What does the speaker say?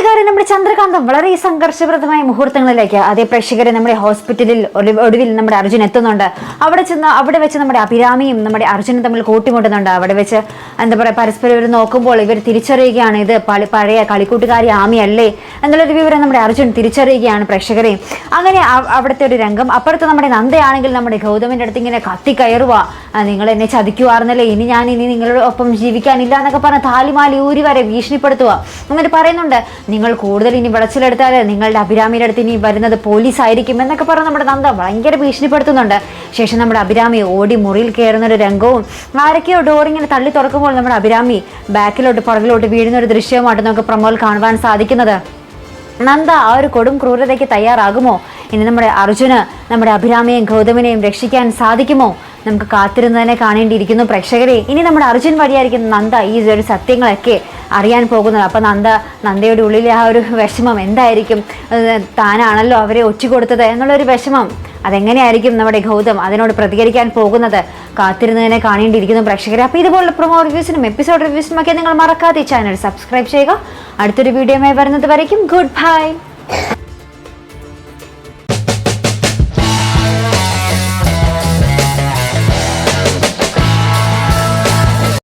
കൂട്ടുകാരെ നമ്മുടെ ചന്ദ്രകാന്തം വളരെ സംഘർഷപ്രദമായ മുഹൂർത്തങ്ങളിലേക്ക് അതേ പ്രേക്ഷകരെ നമ്മുടെ ഹോസ്പിറ്റലിൽ ഒടുവിൽ നമ്മുടെ അർജുൻ എത്തുന്നുണ്ട്. അവിടെ ചെന്ന് അവിടെ വെച്ച് നമ്മുടെ അഭിരാമിയും നമ്മുടെ അർജുനും തമ്മിൽ കൂട്ടിമുട്ടുന്നുണ്ട്. അവിടെ വെച്ച് എന്താ പറയുക പരസ്പരം ഇവർ നോക്കുമ്പോൾ ഇവർ തിരിച്ചറിയുകയാണ് ഇത് പളി- പഴയ കളിക്കൂട്ടുകാരി ആമിയല്ലേ എന്നുള്ളൊരു വിവരം നമ്മുടെ അർജുൻ തിരിച്ചറിയുകയാണ് പ്രേക്ഷകരെ അങ്ങനെ അവിടുത്തെ ഒരു രംഗം അപ്പുറത്ത് നമ്മുടെ നന്ദയാണെങ്കിൽ നമ്മുടെ ഗൗതമിന്റെ അടുത്ത് ഇങ്ങനെ കത്തി കയറുക നിങ്ങൾ എന്നെ ചതിക്കുവാർന്നല്ലേ ഇനി ഞാൻ ഇനി നിങ്ങളുടെ ഒപ്പം ജീവിക്കാനില്ല എന്നൊക്കെ പറഞ്ഞ് താലിമാലി ഊരി വരെ ഭീഷണിപ്പെടുത്തുക എന്നിട്ട് പറയുന്നുണ്ട്. നിങ്ങൾ കൂടുതൽ ഇനി വിളച്ചിലെടുത്താൽ നിങ്ങളുടെ അഭിരാമിയുടെ അടുത്ത് ഇനി വരുന്നത് പോലീസ് ആയിരിക്കും എന്നൊക്കെ പറഞ്ഞ് നമ്മുടെ നന്ദ ഭയങ്കര ഭീഷണിപ്പെടുത്തുന്നുണ്ട്. ശേഷം നമ്മുടെ അഭിരാമി ഓടി മുറിയിൽ കയറുന്ന ഒരു രംഗവും ആരൊക്കെയോ ഡോർ ഇങ്ങനെ തള്ളി തുറക്കുമ്പോൾ നമ്മുടെ അഭിരാമി ബാക്കിലോട്ട് പുറകിലോട്ട് വീഴുന്ന ഒരു ദൃശ്യവുമായിട്ട് നമുക്ക് പ്രമോൽ കാണുവാൻ സാധിക്കുന്നത്. നന്ദ ആ ഒരു കൊടും ക്രൂരതയ്ക്ക് തയ്യാറാകുമോ? ഇനി നമ്മുടെ അർജുന് നമ്മുടെ അഭിരാമിയെയും ഗൗതമിനെയും രക്ഷിക്കാൻ സാധിക്കുമോ? നമുക്ക് കാത്തിരുന്നതിനെ കാണേണ്ടിയിരിക്കുന്നു. പ്രേക്ഷകരെ ഇനി നമ്മുടെ അർജുൻ വഴിയായിരിക്കും നന്ദ ഈ ഒരു സത്യങ്ങളൊക്കെ അറിയാൻ പോകുന്നത്. അപ്പം നന്ദ നന്ദയുടെ ഉള്ളിലെ ആ ഒരു വിഷമം എന്തായിരിക്കും? താനാണല്ലോ അവരെ ഒറ്റുകൊടുത്തത് എന്നുള്ളൊരു വിഷമം. അതെങ്ങനെയായിരിക്കും നമ്മുടെ ഗൗതം അതിനോട് പ്രതികരിക്കാൻ പോകുന്നത്? കാത്തിരുന്നതിനെ കാണേണ്ടിയിരിക്കുന്നു പ്രേക്ഷകരെ. അപ്പോൾ ഇതുപോലുള്ള പ്രൊമോ റിവ്യൂസിനും എപ്പിസോഡ് റിവ്യൂസിനും ഒക്കെ നിങ്ങൾ മറക്കാതെ ചാനൽ സബ്സ്ക്രൈബ് ചെയ്യുക. അടുത്തൊരു വീഡിയോയുമായി വരുന്നത് വരയ്ക്കും. Good bye